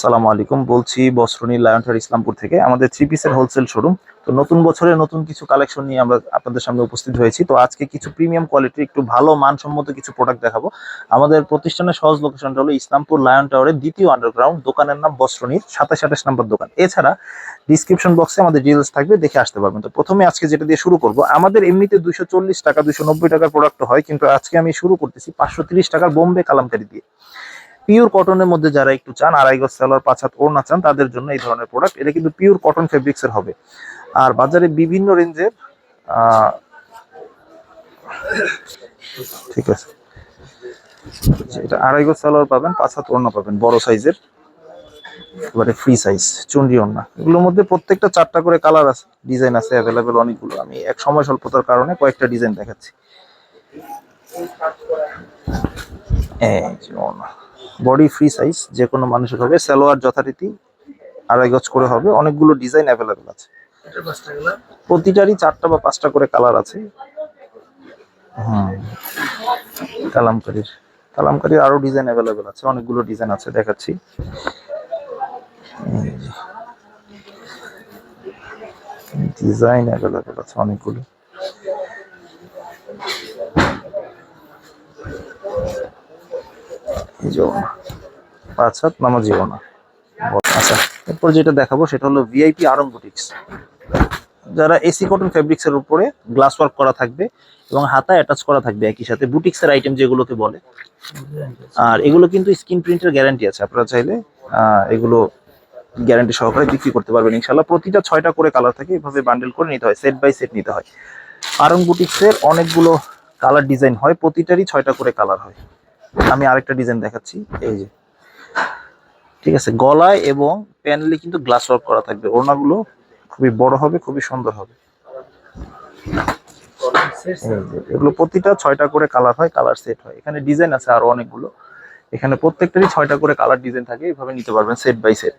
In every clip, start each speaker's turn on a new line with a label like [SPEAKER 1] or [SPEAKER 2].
[SPEAKER 1] আসসালামু আলাইকুম। বলছি বস্ত্রনী লায়নটার ইসলামপুর থেকে, আমাদের থ্রি পিসের হোলসেল শোরুম তো নতুন বছরে নতুন কিছু কালেকশন নিয়ে আমরা আপনাদের সামনে উপস্থিত হয়েছি। তো আজকে কিছু প্রিমিয়াম কোয়ালিটির একটু ভালো মানসম্মত কিছু প্রোডাক্ট দেখাবো। আমাদের প্রতিষ্ঠানের সহজ লোকেশনটা হলো ইসলামপুর লায়ন টাওয়ারের দ্বিতীয় আন্ডারগ্রাউন্ড দোকানের নাম বস্ত্রনীর সাতাশ আঠাশ নাম্বার দোকান। এছাড়া ডিসক্রিপশন বক্সে আমাদের ডিটেলস থাকবে, দেখে আসতে পারবেন। তো প্রথমে আজকে যেটা দিয়ে শুরু করব, আমাদের এমনিতে দুশো টাকা দুশো টাকার প্রোডাক্ট হয়, কিন্তু আজকে আমি শুরু করতেছি পাঁচশো টাকার বোম্বে কালামকারি দিয়ে। পিওর কটনের মধ্যে যারা একটু চান, আড়াই গজ সেলার, পাঁচ হাত ওড়না চান, তাদের জন্য এই ধরনের প্রোডাক্ট এটা কিন্তু পিওর কটন ফেব্রিক্স এর হবে। আর বাজারে বিভিন্ন রেঞ্জের ঠিক আছে। এটা আড়াই গজ সেলার পাবেন, পাঁচ হাত ওড়না পাবেন, বড় সাইজের। এবারে ফ্রি সাইজ চুন্ডি ওড়না। এগুলোর মধ্যে প্রত্যেকটা চারটা করে কালার আছে ডিজাইন আছে অ্যাভেলেবেল অনেকগুলো। আমি এক সময় স্বল্পতার কারণে কয়েকটা ডিজাইন দেখাচ্ছি। এই ওড়না। বডি ফ্রি সাইজ যে কোনো মানুষের হবে সালোয়ার যথারীতি আড়াই গজ করে হবে অনেকগুলো ডিজাইন অ্যাভেলেবেল আছে। প্রতিটারই চারটা বা পাঁচটা করে কালার আছে। হুম। কালামকারির কালামকারির আরও ডিজাইন অ্যাভেলেবেল আছে অনেকগুলো ডিজাইন আছে দেখাচ্ছি। ডিজাইন অ্যাভেলেবেল আছে অনেকগুলো। ওড়না। পাঁচ হাত নামাজি ওনা আচ্ছা এরপর যেটা দেখাবো সেটা হলো ভিআইপি আরং বুটিক্স যারা এসি কটন ফেব্রিক্স এর উপরে গ্লাস ওয়ার্ক করা থাকবে এবং হাতা অ্যাটাচ করা থাকবে, একই সাথে বুটিক্স এর আইটেম যেগুলোকে বলে। আর এগুলো কিন্তু স্ক্রিন প্রিন্টের গ্যারান্টি আছে। আপনারা চাইলে এগুলো গ্যারান্টি সহকারে বিক্রি করতে পারবেন ইনশাল্লাহ প্রতিটা ছয়টা করে কালার থাকে, এভাবে বান্ডেল করে নিতে হয় সেট বাই সেট নিতে হয়। আরং বুটিক্সের অনেকগুলো কালার ডিজাইন হয়, প্রতিটারই ছয়টা করে কালার হয়। আমি আরেকটা ডিজাইন দেখাচ্ছি। এই যে। ঠিক আছে, গলায় এবং প্যানেলে কিন্তু গ্লাস ওয়ার্ক করা থাকবে। ওড়নাগুলো খুবই বড় হবে, খুবই সুন্দর হবে। এগুলো প্রতিটা ছয়টা করে কালার হয় কালার সেট হয়। এখানে ডিজাইন আছে আরও অনেকগুলো। এখানে প্রত্যেকটারই ছয়টা করে কালার ডিজাইন থাকে, এইভাবে নিতে পারবেন সেট বাই সেট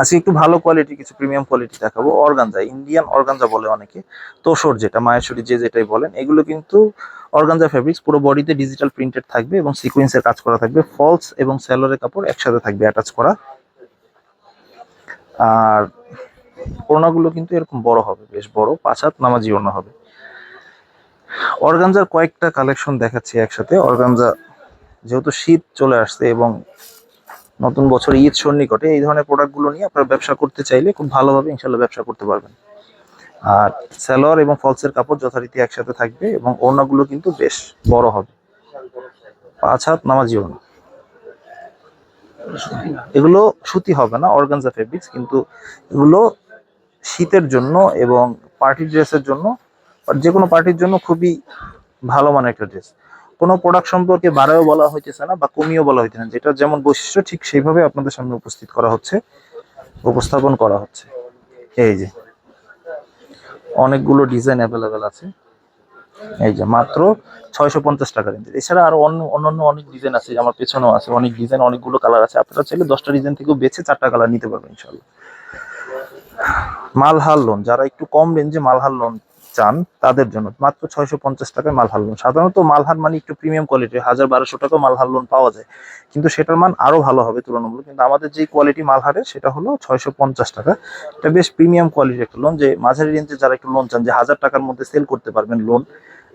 [SPEAKER 1] আজকে একটু ভালো কোয়ালিটি কিছু প্রিমিয়াম কোয়ালিটি দেখাবো। অর্গানজা ইন্ডিয়ান অর্গানজা বলে অনেকে। তোষর যেটা মায়েশ্বরী যে যেটাই বলেন, এগুলো কিন্তু অর্গানজা ফেব্রিক্স পুরো বডিতে ডিজিটাল প্রিন্টেড থাকবে এবং সিকোয়েন্সের কাজ করা থাকবে। ফলস এবং স্যালোরের কাপড় একসাথে থাকবে অ্যাটাচ করা। আর ওড়নাগুলো কিন্তু এরকম বড় হবে, বেশ বড়, পাঁচ হাত নামাজি ওড়না হবে। অর্গানজার কয়েকটা কালেকশন দেখাচ্ছি একসাথে। অর্গানজা, যেহেতু শীত চলে আসছে এবং নতুন বছর ঈদ সন্নিকটে এই ধরনের প্রোডাক্টগুলো নিয়ে আপনারা ব্যবসা করতে চাইলে খুব ভালোভাবে ইনশাল্লাহ ব্যবসা করতে পারবেন। আর স্যালোয়ার এবং ফলসের কাপড় যথারীতি একসাথে থাকবে এবং ওড়নাগুলো কিন্তু বেশ বড় হবে। পাঁচ হাত নামাজি ওড়না। এগুলো সুতি হবে না অর্গানজা ফেব্রিক্স কিন্তু এগুলো শীতের জন্য এবং পার্টি ড্রেসের জন্য যে কোনো পার্টির জন্য খুবই ভালো মানের একটা ড্রেস কোনো প্রোডাক্ট সম্পর্কে বাড়ায়ও বলা হইতেছে না বা কমিয়েও বলা হইতেছে না। যেটা যেমন বৈশিষ্ট্য, ঠিক সেইভাবে আপনাদের সামনে উপস্থিত করা হচ্ছে, উপস্থাপন করা হচ্ছে। এই যে, অনেকগুলো ডিজাইন অ্যাভেলেবেল আছে। এই যে, মাত্র ছয়শো পঞ্চাশ টাকা রেঞ্জের। এছাড়া আরও অন্য অনেক ডিজাইন আছে, আমার পেছনেও আছে। অনেক ডিজাইন অনেকগুলো কালার আছে। আপনারা চাইলে দশটা ডিজাইন থেকেও বেছে চারটা কালার নিতে পারবেন ইনশাল্লাহ মালহার লোন যারা একটু কম রেঞ্জে মালহার লোন চান তাদের জন্য। মাত্র ছয়শো পঞ্চাশ টাকায় মালহার লোন সাধারণত মালহার মানে একটু প্রিমিয়াম কোয়ালিটি হাজার বারোশো টাকা মালহার লোন পাওয়া যায়। কিন্তু সেটার মান আরও ভালো হবে তুলনামূলক। কিন্তু আমাদের যে কোয়ালিটি মালহারের সেটা হলো ছয়শো পঞ্চাশ টাকা। এটা বেশ প্রিমিয়াম কোয়ালিটির একটা লোন যে মাঝারি রেঞ্জে যারা একটু লোন চান, যে হাজার টাকার মধ্যে সেল করতে পারবেন লোন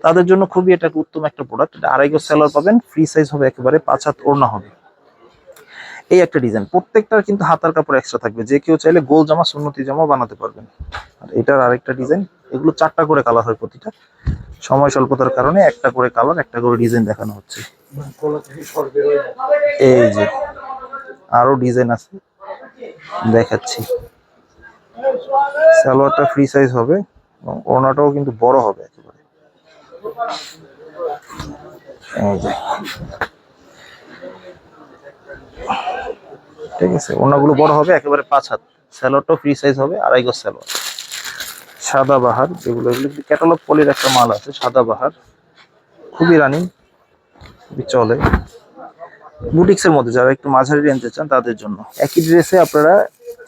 [SPEAKER 1] তাদের জন্য খুবই এটা উত্তম একটা প্রোডাক্ট এটা আড়াই গজ সেলার পাবেন ফ্রি সাইজ হবে একেবারে, পাঁচ হাত ওড়না হবে। এই একটা ডিজাইন প্রত্যেকটার কিন্তু হাতার কাপড় এক্সট্রা থাকবে। যে কেউ চাইলে গোল জামা, সুন্নতি জামা বানাতে পারবেন। আর এটার আরেকটা ডিজাইন এগুলো চারটা করে কালার হয় প্রতিটা। সময় স্বল্পতার কারণে একটা করে কালার একটা করে ডিজাইন দেখানো হচ্ছে। এই যে, আরও ডিজাইন আছে। দেখাচ্ছি। সালোয়ারটা ফ্রি সাইজ হবে এবং ওড়নাটাও কিন্তু বড় হবে একেবারে। এই যে। ঠিক আছে, ওড়নাগুলো বড় হবে, একেবারে পাঁচ হাত। স্যালোয়ারটাও ফ্রি সাইজ হবে, আড়াই গজ স্যালোয়ার সাদা বাহার যেগুলো, এগুলো ক্যাটালগ পলির একটা মাল আছে, সাদা বাহার। খুবই রানিং চলে। বুটিক্সের মধ্যে যারা একটু মাঝারি রেঞ্জে চান, তাদের জন্য। একই ড্রেসে আপনারা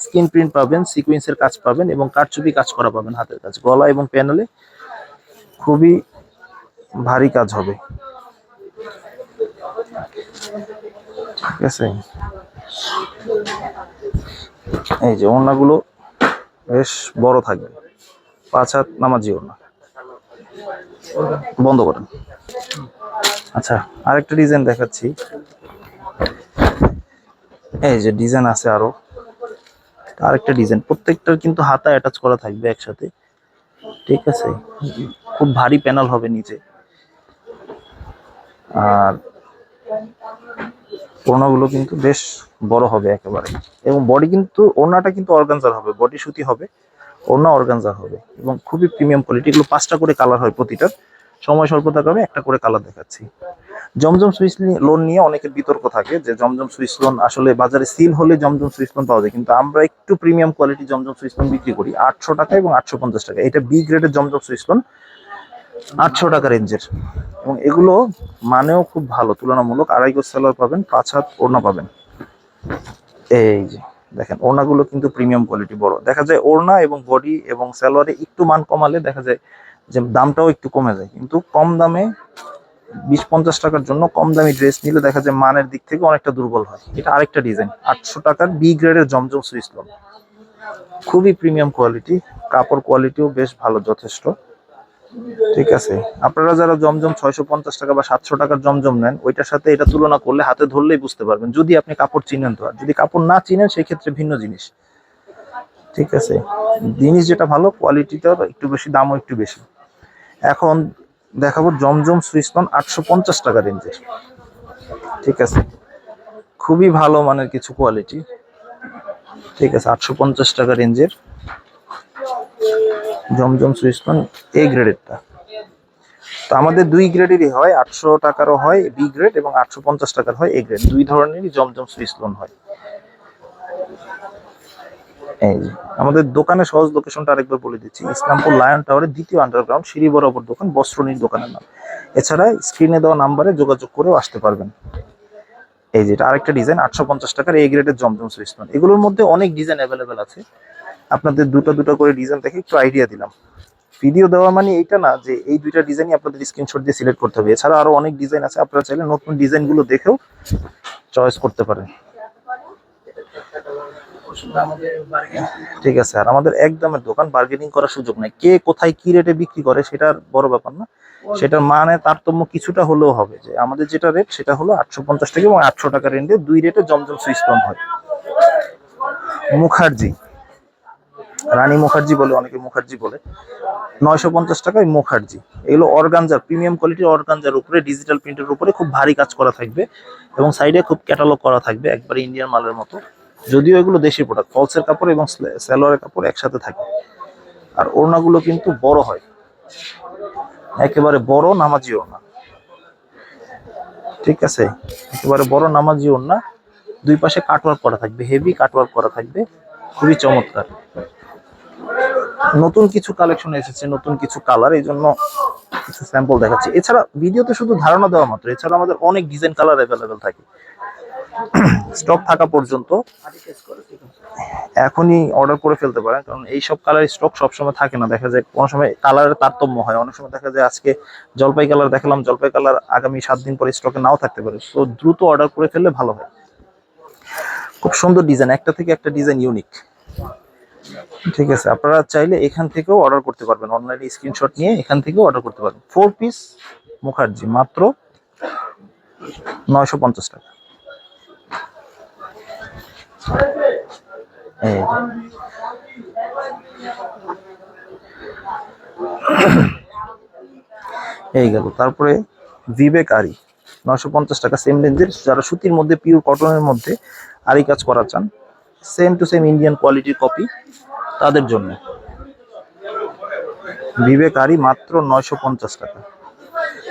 [SPEAKER 1] স্ক্রিন প্রিন্ট পাবেন সিকুয়েন্সের কাজ পাবেন এবং কারচুপি কাজ করা পাবেন হাতের কাজ। গলা এবং প্যানেলে খুবই ভারী কাজ হবে। ঠিক আছে? এই যে ওড়নাগুলো বেশ বড় থাকবে। পাঁচ হাত নামাজি ওড়না বন্ধ করেন। আচ্ছা আরেকটা ডিজাইন দেখাচ্ছি। এই যে ডিজাইন আছে আরও। আরেকটা ডিজাইন প্রত্যেকটার কিন্তু হাতা অ্যাটাচ করা থাকবে একসাথে। ঠিক আছে? খুব ভারী প্যানেল হবে নিচে। আর ওড়নাগুলো কিন্তু বেশ বড় হবে একেবারে। এবং বডি কিন্তু ওড়নাটা কিন্তু অর্গানজার হবে বডি সুতি হবে। ওড়না অর্গানজার হবে। এবং খুবই প্রিমিয়াম কোয়ালিটি এগুলো পাঁচটা করে কালার হয় প্রতিটার সময় স্বল্পতার কারণে একটা করে কালার দেখাচ্ছি। জমজম সুইস লোন নিয়ে অনেকের বিতর্ক থাকে যে জমজম সুইস লোন আসলে বাজারে সিল হলে জমজম সুইস লোন পাওয়া যায়। কিন্তু আমরা একটু প্রিমিয়াম কোয়ালিটি জমজম সুইস লোন বিক্রি করি, আটশো টাকা এবং আটশো পঞ্চাশ টাকা। এটা বি গ্রেডের জমজম সুইস লোন আটশো টাকা রেঞ্জের এবং এগুলো মানেও খুব ভালো, তুলনামূলক আড়াই গোজ সেলার পাবেন, পাঁচ হাত ওড়না পাবেন। এই যে। দেখেন, ওড়নাগুলো কিন্তু প্রিমিয়াম কোয়ালিটি বড়। দেখা যায় ওড়না এবং বডি এবং স্যালোয়ারে একটু মান কমালে দেখা যায় যে দামটাও একটু কমে যায়। কিন্তু কম দামে বিশ পঞ্চাশ টাকার জন্য কম দামি ড্রেস নিলে দেখা যায় মানের দিক থেকে অনেকটা দুর্বল হয়। এটা আরেকটা ডিজাইন আটশো টাকার বি গ্রেডের জমজম সুইস লোন। খুবই প্রিমিয়াম কোয়ালিটি কাপড় কোয়ালিটিও বেশ ভালো, যথেষ্ট। ঠিক আছে। আপনারা যারা জমজম ছয়শো পঞ্চাশ টাকা বা সাতশো টাকার জমজম নেন, ওইটার সাথে এটা তুলনা করলে হাতে ধরলেই বুঝতে পারবেন। যদি আপনি কাপড় চিনেন তো। আর যদি কাপড় না চিনেন সেই ক্ষেত্রে ভিন্ন জিনিস। ঠিক আছে। জিনিস যেটা ভালো কোয়ালিটিটা একটু বেশি, দামও একটু বেশি। এখন দেখাবো জমজম সুইসলন আটশো পঞ্চাশ টাকা রেঞ্জের। ঠিক আছে। খুবই ভালো মানের কিছু কোয়ালিটি। ঠিক আছে, আটশো পঞ্চাশ টাকা রেঞ্জের। জমজম সুইসলন এ গ্রেডেরটা তো আমাদের দুই গ্রেডেরই হয়, আটশো টাকারও হয় বি গ্রেড এবং আটশো পঞ্চাশ টাকার হয় এ গ্রেড দুই ধরনেরই জমজম সুইসলন হয়। এই যে, আমাদের দোকানে সহজ লোকেশনটা আরেকবার বলে দিচ্ছি। ইসলামপুর লায়ন টাওয়ারের দ্বিতীয় আন্ডারগ্রাউন্ড সিঁড়ি বরাবর দোকান বস্ত্রনীর দোকানের নাম। এছাড়া স্ক্রিনে দেওয়া নাম্বারে যোগাযোগ করেও আসতে পারবেন। এই যে, এটা আরেকটা ডিজাইন আটশো পঞ্চাশ টাকার এ গ্রেডের জমজম সুইসলন এগুলোর মধ্যে অনেক ডিজাইন অ্যাভেলেবেল আছে। আপনাদের দুটো দুটো করে ডিজাইন দেখে একটু আইডিয়া দিলাম। ভিডিও দেওয়া মানে এইটা না যে এই দুইটা ডিজাইনই আপনাদের স্ক্রিনশট দিয়ে সিলেক্ট করতে হবে। এছাড়া আরও অনেক ডিজাইন আছে, আপনারা চাইলে নতুন ডিজাইনগুলো দেখেও চয়েস করতে পারেন। ঠিক আছে, আর আমাদের একদমের দোকান বার্গেনিং করার সুযোগ নাই। কে কোথায় কি রেটে বিক্রি করে সেটার বড় ব্যাপার না। সেটার মানে তারতম্য কিছুটা হলেও হবে যে আমাদের যেটা রেট সেটা হলো আটশো পঞ্চাশ টাকা এবং আটশো টাকা রেঞ্জে দুই রেটে জমজম সুইচ হয়। মুখার্জি। রানী মুখার্জি বলে, অনেকে মুখার্জি বলে। নয়শো পঞ্চাশ টাকায় মুখার্জি। এগুলো অর্গানজার প্রিমিয়াম কোয়ালিটির অর্গানজার উপরে ডিজিটাল প্রিন্টের উপরে খুব ভারী কাজ করা থাকবে এবং সাইডে খুব ক্যাটালগ করা থাকবে, একবারে ইন্ডিয়ান মালের মতো। যদিও এগুলো দেশি প্রোডাক্ট ফলসের কাপড় এবং স্যালোয়ারের কাপড় একসাথে থাকে। আর ওড়নাগুলো কিন্তু বড় হয়। একেবারে বড় নামাজি ওড়না। ঠিক আছে? একেবারে বড় নামাজি ওড়না। দুই পাশে কাটওয়ার্ক করা থাকবে হেভি কাটওয়ার্ক করা থাকবে। খুবই চমৎকার। নতুন কিছু কালেকশন এসেছে, নতুন কিছু কালার এই জন্য কিছু স্যাম্পল দেখাচ্ছি। এছাড়া ভিডিওতে শুধু ধারণা দেওয়া মাত্র, এছাড়া আমাদের অনেক ডিজাইন কালার অ্যাভেলেবেল থাকে। স্টক থাকা পর্যন্ত এখনই অর্ডার করে ফেলতে পারেন, কারণ এই সব কালার স্টক সবসময় থাকে না। দেখা যায় কোনো সময় কালারের তারতম্য হয়, অনেক সময় দেখা যায় আজকে জলপাই কালার দেখালাম, জলপাই কালার আগামী সাত দিন পরে স্টকে নাও থাকতে পারে। তো দ্রুত অর্ডার করে ফেললে ভালো হয়। খুব সুন্দর ডিজাইন একটা থেকে একটা ডিজাইন ইউনিক ঠিক আছে, আপনারা চাইলে এখান থেকেও অর্ডার করতে পারবেন। অনলাইনে স্ক্রিনশট নিয়ে এখান থেকেও অর্ডার করতে পারবেন। ফোর পিস মুখার্জি, মাত্র নয়শো পঞ্চাশ টাকা। এই গেল। তারপরে বিবেক আরি নয়শো পঞ্চাশ টাকা সেম রেঞ্জের যারা সুতির মধ্যে পিওর কটনের মধ্যে আরি কাজ করা চান সেম টু সেম ইন্ডিয়ান কোয়ালিটির কপি তাদের জন্য। বিবেক আরি মাত্র নয়শো পঞ্চাশ টাকা।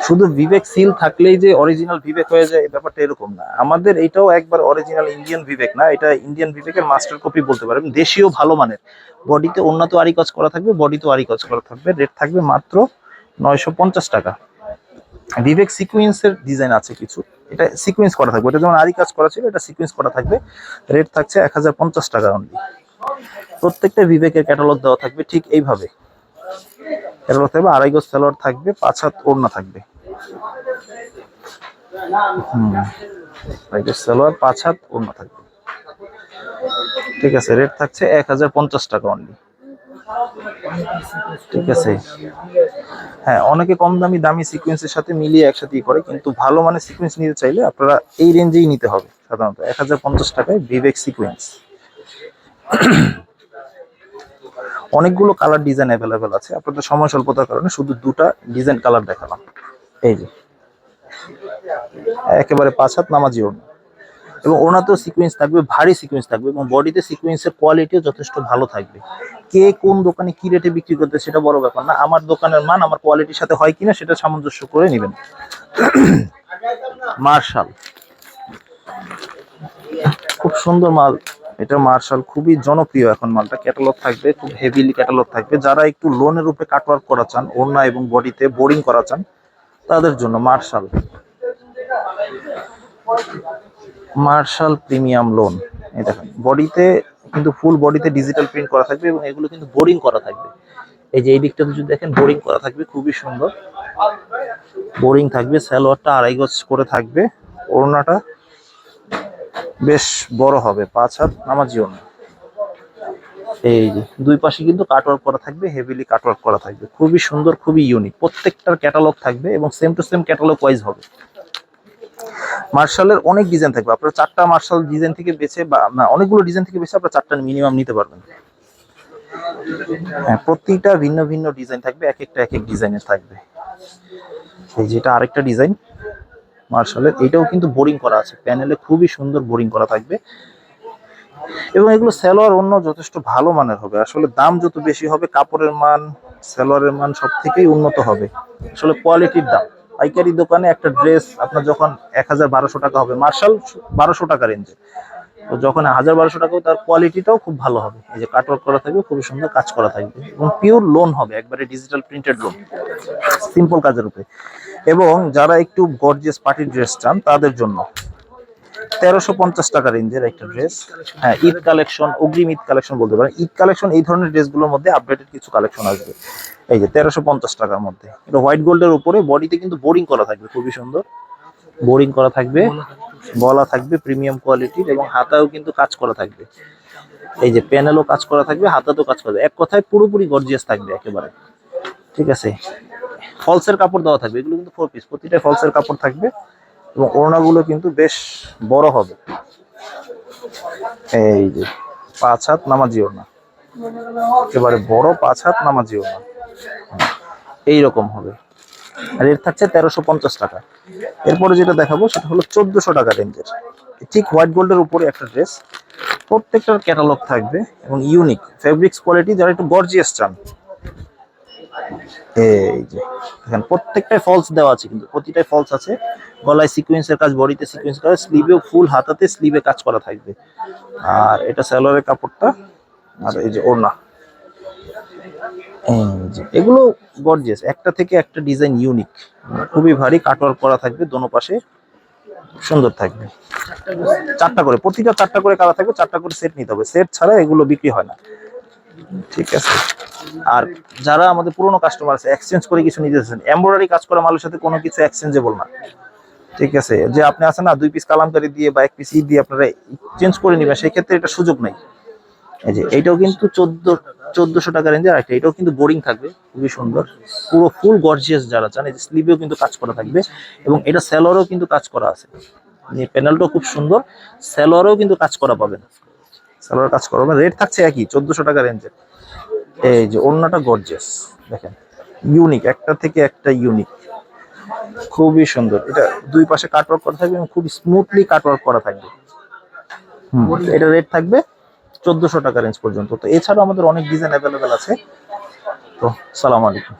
[SPEAKER 1] শুধু বিবেক সিল থাকলেই যে অরিজিনাল বিবেক হয়ে যায়, এই ব্যাপারটা এরকম না। আমাদের এটাও একবার অরিজিনাল ইন্ডিয়ান বিবেক না, এটা ইন্ডিয়ান বিবেকের মাস্টার কপি বলতে পারেন। দেশীয় ভালো মানের। বডিতে উন্নত আরি কাজ করা থাকবে বডিতেও আরি কাজ করা থাকবে। রেট থাকবে মাত্র নয়শো পঞ্চাশ টাকা। বিবেক সিকুয়েন্সের ডিজাইন আছে কিছু। এটা সিকুয়েন্স করা থাকবে। এটা যেমন আরি কাজ করা ছিল, এটা সিকুয়েন্স করা থাকবে। রেট থাকছে এক হাজার পঞ্চাশ টাকা অনলি প্রত্যেকটা বিবেকের ক্যাটালগ দেওয়া থাকবে ঠিক এইভাবে। ক্যাটালগ থাকবে, আড়াই গজ সালোয়ার থাকবে, পাঁচ হাত ওড়না থাকবে। হুম, আড়াই সালোয়ার পাঁচ হাত ওড়না থাকবে। ঠিক আছে রেট থাকছে এক হাজার পঞ্চাশ টাকা অনলি ঠিক আছে। হ্যাঁ অনেকে কম দামি দামি সিকোয়েন্সের সাথে মিলিয়ে একসাথেই করে, কিন্তু ভালো মানের সিকোয়েন্স নিতে চাইলে আপনারা এই রেঞ্জেই নিতে হবে সাধারণত। এক হাজার পঞ্চাশ টাকায় বিবেক সিকোয়েন্স অনেকগুলো কালার ডিজাইন অ্যাভেলেবেল আছে। আপনাদের সময় স্বল্পতার কারণে শুধু দুটা ডিজাইন কালার দেখালাম। এই যে। একেবারে পাঁচ হাত নামাজি ওড়না। এবং ওনাতেও সিকোয়েন্স থাকবে, ভারী সিকোয়েন্স থাকবে এবং বডিতে সিকোয়েন্সের কোয়ালিটিও যথেষ্ট ভালো থাকবে। কে কোন দোকানে কি রেটে বিক্রি করতে সেটা বড় ব্যাপার না। আমার দোকানের মান, আমার কোয়ালিটির সাথে হয় কিনা সেটা সামঞ্জস্য করে নেবেন। মার্শাল। খুব সুন্দর মাল। এটা মার্শাল খুবই জনপ্রিয় এখন মালটা। ক্যাটালগ থাকবে, খুব হেভিলি ক্যাটালগ থাকবে। যারা একটু লোনের উপরে কাটওয়ার্ক করা চান, ওড়না এবং বডিতে বোরিং করা চান, তাদের জন্য মার্শাল। মার্শাল প্রিমিয়াম লোন এই দেখেন, বডিতে কিন্তু ফুল বডিতে ডিজিটাল প্রিন্ট করা থাকবে এবং এগুলো কিন্তু বোরিং করা থাকবে। এই যে এই দিকটাতে যদি দেখেন বোরিং করা থাকবে, খুবই সুন্দর। বোরিং থাকবে, সালোয়ারটা আড়াই গজ করে থাকবে, ওড়নাটা বেশ বড় হবে, পাঁচ হাত নামাজি ওড়না। এই যে দুই পাশে কিন্তু কাটওয়ার্ক করা থাকবে হেভিলি কাটওয়ার্ক করা থাকবে। খুবই সুন্দর, খুবই ইউনিক প্রত্যেকটার ক্যাটালগ থাকবে এবং same to same catalogue wise হবে। মার্শালের অনেক ডিজাইন থাকবে। আপনারা চারটা মার্শাল ডিজাইন থেকে বেছে বা অনেকগুলো ডিজাইন থেকে বেছে আপনারা চারটা মিনিমাম নিতে পারবেন। হ্যাঁ প্রত্যেকটা ভিন্ন ভিন্ন ডিজাইন থাকবে, এক একটা এক এক ডিজাইনের থাকবে। এই যেটা আরেকটা ডিজাইন মার্শালের এটাও কিন্তু বোরিং করা আছে। প্যানেলে খুবই সুন্দর বোরিং করা থাকবে। এবং এগুলো সালোয়ার অন্য যথেষ্ট ভালো মানের হবে। আসলে দাম যত বেশি হবে, কাপড়ের মান, সালোয়ারের মান সব থেকেই উন্নত হবে। আসলে কোয়ালিটির দাম। পাইকারি দোকানে একটা ড্রেস আপনার যখন এক হাজার বারোশো টাকা হবে, মার্শাল বারোশো টাকা রেঞ্জে তো যখন হাজার বারোশো টাকা তার কোয়ালিটিটাও খুব ভালো হবে। এই যে কাটওয়ার্ক করা থাকবে, খুবই সুন্দর কাজ করা থাকবে। এবং পিওর লোন হবে, একবারে ডিজিটাল প্রিন্টেড লোন সিম্পল কাজের উপরে। এবং যারা একটু গর্জিয়াস পার্টি ড্রেস চান, তাদের জন্য তেরোশো পঞ্চাশ টাকা রেঞ্জের একটা ড্রেস হ্যাঁ ঈদ কালেকশন অগ্রিম ঈদ কালেকশন বলতে পারেন। ঈদ কালেকশন এই ধরনের ড্রেসগুলোর মধ্যে আপডেটেড কিছু কালেকশন আসবে। এই যে তেরোশো পঞ্চাশ টাকার মধ্যে। এটা হোয়াইট গোল্ডের উপরে বডিতে কিন্তু বোরিং করা থাকবে, খুবই সুন্দর। বোরিং করা থাকবে গলা থাকবে প্রিমিয়াম কোয়ালিটির এবং হাতাও কিন্তু কাজ করা থাকবে। এই যে প্যানেলও কাজ করা থাকবে, হাতাতেও কাজ করবে এক কথায় পুরোপুরি গর্জিয়াস থাকবে একেবারে। ঠিক আছে? ফলসের কাপড় দেওয়া থাকবে, এগুলো কিন্তু ফোর পিস প্রতিটা ফলসের কাপড় থাকবে। এবং ওড়নাগুলো কিন্তু বেশ বড় হবে। এই যে, পাঁচ হাত নামাজি ওড়না। এবারে বড় পাঁচ হাত নামাজি ওড়না। এই রকম হবে। রেট থাকছে তেরোশো পঞ্চাশ টাকা। এরপরে যেটা দেখাবো সেটা হলো চোদ্দশো টাকা রেঞ্জের। ঠিক হোয়াইট গোল্ডের উপরে একটা ড্রেস। প্রত্যেকটার ক্যাটালগ থাকবে এবং ইউনিক। ফেব্রিক্স কোয়ালিটি, যারা একটু গর্জিয়াস চান এই যে দেখেন প্রত্যেকটাই ফলস দেওয়া আছে, কিন্তু প্রতিটাই ফলস আছে। গলায় সিকোয়েন্সের কাজ বডিতে সিকোয়েন্স করা স্লিভেও ফুল হাতাতে স্লিভে কাজ করা থাকবে। আর এটা স্যালোয়ারের কাপড়টা, আর এই যে ওড়না। এগুলো গর্জিয়াস একটা থেকে একটা ডিজাইন ইউনিক খুবই ভারী কাটওয়ার্ক করা থাকবে, দোনো পাশে সুন্দর থাকবে। চারটা করে, প্রতিটা চারটা করে কালার থাকবে, চারটা করে সেট নিতে হবে। সেট ছাড়া এগুলো বিক্রি হয় না। ঠিক আছে। আর যারা আমাদের পুরনো কাস্টমার আছে এক্সচেঞ্জ করে কিছু নিতে চাচ্ছেন এমব্রয়ডারি কাজ করা মালের সাথে কোনো কিছু এক্সচেঞ্জেবল না। ঠিক আছে? যে আপনি আছেন না, দুই পিস কালামকারি দিয়ে বা এক পিস ই দিয়ে আপনারা চেঞ্জ করে নেবেন সেই ক্ষেত্রে এটা সুযোগ নাই। এই যে এইটাও কিন্তু চোদ্দ, চোদ্দশো টাকা রেঞ্জের একটা এটাও কিন্তু বোরিং থাকবে, খুবই সুন্দর। পুরো ফুল গর্জিয়াস যারা চান, এই যে স্লিভেও কিন্তু কাজ করা থাকবে, এবং এটা স্যালোয়ারও কিন্তু কাজ করা আছে। প্যানেলটাও খুব সুন্দর স্যালোয়ারও কিন্তু কাজ করা পাবেন। সালোয়ার কাজ করবে রেট থাকছে একই, চোদ্দশো টাকা রেঞ্জের এই যে ওড়নাটা গর্জিয়াস দেখেন। ইউনিক একটা থেকে একটা ইউনিক খুবই সুন্দর। এটা দুই পাশে কাটওয়ার্ক করা থাকবে এবং খুব স্মুথলি কাটওয়ার্ক করা থাকবে। হুম, এটা রেট থাকবে চোদ্দশো টাকা রেঞ্জ পর্যন্ত। তো এছাড়াও আমাদের অনেক ডিজাইন অ্যাভেলেবেল আছে। তো সালাম আলাইকুম।